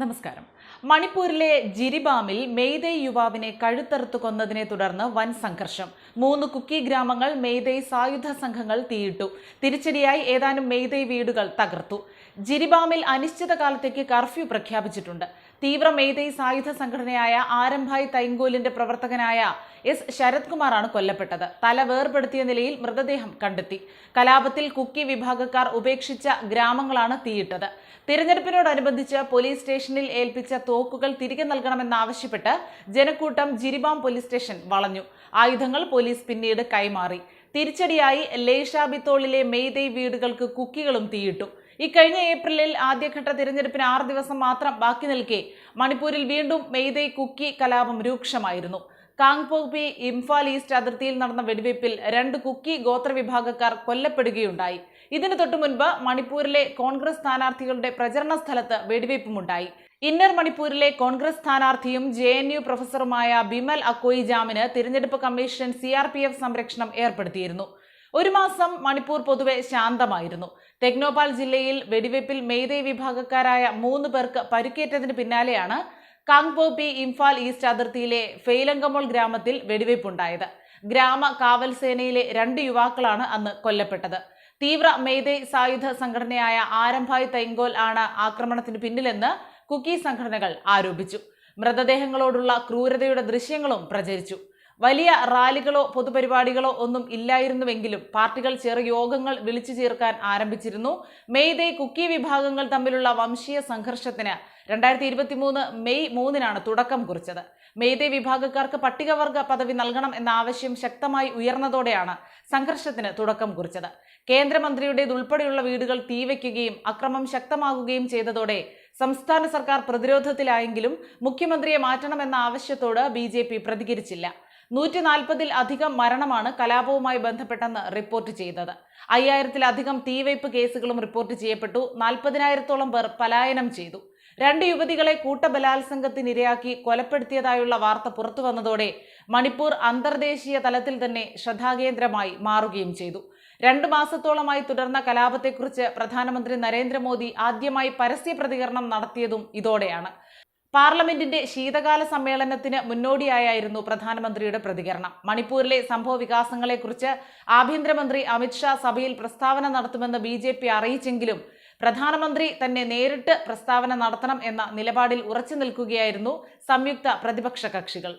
നമസ്കാരം. മണിപ്പൂരിലെ ജിരിബാമിൽ മെയ്തേ യുവാവിനെ കഴുത്തറുത്ത് കൊന്നതിനെ തുടർന്ന് വൻ സംഘർഷം. മൂന്ന് കുക്കി ഗ്രാമങ്ങൾ മെയ്തേ സായുധ സംഘങ്ങൾ തീയിട്ടു. തിരിച്ചടിയായി ഏതാനും മെയ്തേ വീടുകൾ തകർത്തു. ജിരിബാമിൽ അനിശ്ചിതകാലത്തേക്ക് കർഫ്യൂ പ്രഖ്യാപിച്ചിട്ടുണ്ട്. തീവ്ര മെയ്തൈ സായുധ സംഘടനയായ ആരംഭായ് തൈങ്കോലിന്റെ പ്രവർത്തകനായ എസ്. ശരത് കുമാറാണ് കൊല്ലപ്പെട്ടത്. തല വേർപെടുത്തിയ നിലയിൽ മൃതദേഹം കണ്ടെത്തി. കലാപത്തിൽ കുക്കി വിഭാഗക്കാർ ഉപേക്ഷിച്ച ഗ്രാമങ്ങളാണ് തീയിട്ടത്. തിരഞ്ഞെടുപ്പിനോടനുബന്ധിച്ച് പോലീസ് സ്റ്റേഷനിൽ ഏൽപ്പിച്ച തോക്കുകൾ തിരികെ നൽകണമെന്നാവശ്യപ്പെട്ട് ജനക്കൂട്ടം ജിരിബാം പോലീസ് സ്റ്റേഷൻ വളഞ്ഞു. ആയുധങ്ങൾ പോലീസ് പിന്നീട് കൈമാറി. തിരിച്ചടിയായി ലേഷാബിത്തോളിലെ മെയ്തൈ വീടുകൾക്ക് കുക്കികളും തീയിട്ടു. ഇക്കഴിഞ്ഞ ഏപ്രിലിൽ ആദ്യഘട്ട തിരഞ്ഞെടുപ്പിന് ആറ് ദിവസം മാത്രം ബാക്കി നിൽക്കെ മണിപ്പൂരിൽ വീണ്ടും മെയ്തൈ കുക്കി കലാപം രൂക്ഷമായിരുന്നു. കാങ്പോപി ഇംഫാൽ ഈസ്റ്റ് അതിർത്തിയിൽ നടന്ന വെടിവയ്പിൽ രണ്ട് കുക്കി ഗോത്രവിഭാഗക്കാർ കൊല്ലപ്പെടുകയുണ്ടായി. ഇതിനു തൊട്ടു മുൻപ് മണിപ്പൂരിലെ കോൺഗ്രസ് സ്ഥാനാർത്ഥികളുടെ പ്രചരണ സ്ഥലത്ത് വെടിവയ്പുമുണ്ടായി ഇന്നർ മണിപ്പൂരിലെ കോൺഗ്രസ് സ്ഥാനാർത്ഥിയും ജെ എൻ യു പ്രൊഫസറുമായ ബിമൽ അക്കോയി ജാമിന് തിരഞ്ഞെടുപ്പ് commission C R P F സംരക്ഷണം ഏർപ്പെടുത്തിയിരുന്നു. ഒരു മാസം മണിപ്പൂർ പൊതുവെ ശാന്തമായിരുന്നു. തെക്നോപാൽ ജില്ലയിൽ വെടിവെപ്പിൽ മെയ്തേ വിഭാഗക്കാരായ മൂന്ന് പേർക്ക് പരിക്കേറ്റതിന് പിന്നാലെയാണ് കാങ്പോപി ഇംഫാൽ ഈസ്റ്റ് അതിർത്തിയിലെ ഫെയിലങ്കമോൾ ഗ്രാമത്തിൽ വെടിവെയ്പ്പുണ്ടായത് ഗ്രാമ കാവൽ സേനയിലെ രണ്ട് യുവാക്കളാണ് അന്ന് കൊല്ലപ്പെട്ടത്. തീവ്ര മെയ്തേ സായുധ സംഘടനയായ ആരംഭായ് തൈങ്കോൽ ആണ് ആക്രമണത്തിന് പിന്നിലെന്ന് കുക്കി സംഘടനകൾ ആരോപിച്ചു. മൃതദേഹങ്ങളോടുള്ള ക്രൂരതയുടെ ദൃശ്യങ്ങളും പ്രചരിച്ചു. വലിയ റാലികളോ പൊതുപരിപാടികളോ ഒന്നും ഇല്ലായിരുന്നുവെങ്കിലും പാർട്ടികൾ ചെറു യോഗങ്ങൾ വിളിച്ചു ചേർക്കാൻ ആരംഭിച്ചിരുന്നു. മെയ്തേ കുക്കി വിഭാഗങ്ങൾ തമ്മിലുള്ള വംശീയ സംഘർഷത്തിന് രണ്ടായിരത്തി ഇരുപത്തി മൂന്ന് മെയ് മൂന്നിനാണ് തുടക്കം കുറിച്ചത്. മെയ്തേ വിഭാഗക്കാർക്ക് പട്ടികവർഗ പദവി നൽകണം എന്ന ആവശ്യം ശക്തമായി ഉയർന്നതോടെയാണ് സംഘർഷത്തിന് തുടക്കം കുറിച്ചത്. കേന്ദ്രമന്ത്രിയുടേതുൾപ്പെടെയുള്ള വീടുകൾ തീവയ്ക്കുകയും അക്രമം ശക്തമാകുകയും ചെയ്തതോടെ സംസ്ഥാന സർക്കാർ പ്രതിരോധത്തിലായെങ്കിലും മുഖ്യമന്ത്രിയെ മാറ്റണമെന്ന ആവശ്യത്തോട് ബി പ്രതികരിച്ചില്ല. നൂറ്റി നാൽപ്പതിൽ അധികം മരണമാണ് കലാപവുമായി ബന്ധപ്പെട്ടെന്ന് റിപ്പോർട്ട് ചെയ്തത്. അയ്യായിരത്തിലധികം തീവയ്പ് കേസുകളും റിപ്പോർട്ട് ചെയ്യപ്പെട്ടു. നാൽപ്പതിനായിരത്തോളം പേർ പലായനം ചെയ്തു. രണ്ട് യുവതികളെ കൂട്ടബലാത്സംഗത്തിനിരയാക്കി കൊലപ്പെടുത്തിയതായുള്ള വാർത്ത പുറത്തു വന്നതോടെ മണിപ്പൂർ അന്തർദേശീയ തലത്തിൽ തന്നെ ശ്രദ്ധാകേന്ദ്രമായി മാറുകയും ചെയ്തു. രണ്ട് മാസത്തോളമായി തുടർന്ന കലാപത്തെക്കുറിച്ച് പ്രധാനമന്ത്രി നരേന്ദ്രമോദി ആദ്യമായി പരസ്യ പ്രതികരണം നടത്തിയതും ഇതോടെയാണ്. പാർലമെന്റിന്റെ ശീതകാല സമ്മേളനത്തിന് മുന്നോടിയായിരുന്നു പ്രധാനമന്ത്രിയുടെ പ്രതികരണം. മണിപ്പൂരിലെ സംഭവ വികാസങ്ങളെക്കുറിച്ച് ആഭ്യന്തരമന്ത്രി അമിത്ഷാ സഭയിൽ പ്രസ്താവന നടത്തുമെന്ന് ബി അറിയിച്ചെങ്കിലും പ്രധാനമന്ത്രി തന്നെ നേരിട്ട് പ്രസ്താവന നടത്തണം എന്ന നിലപാടിൽ ഉറച്ചു നിൽക്കുകയായിരുന്നു സംയുക്ത പ്രതിപക്ഷ കക്ഷികൾ.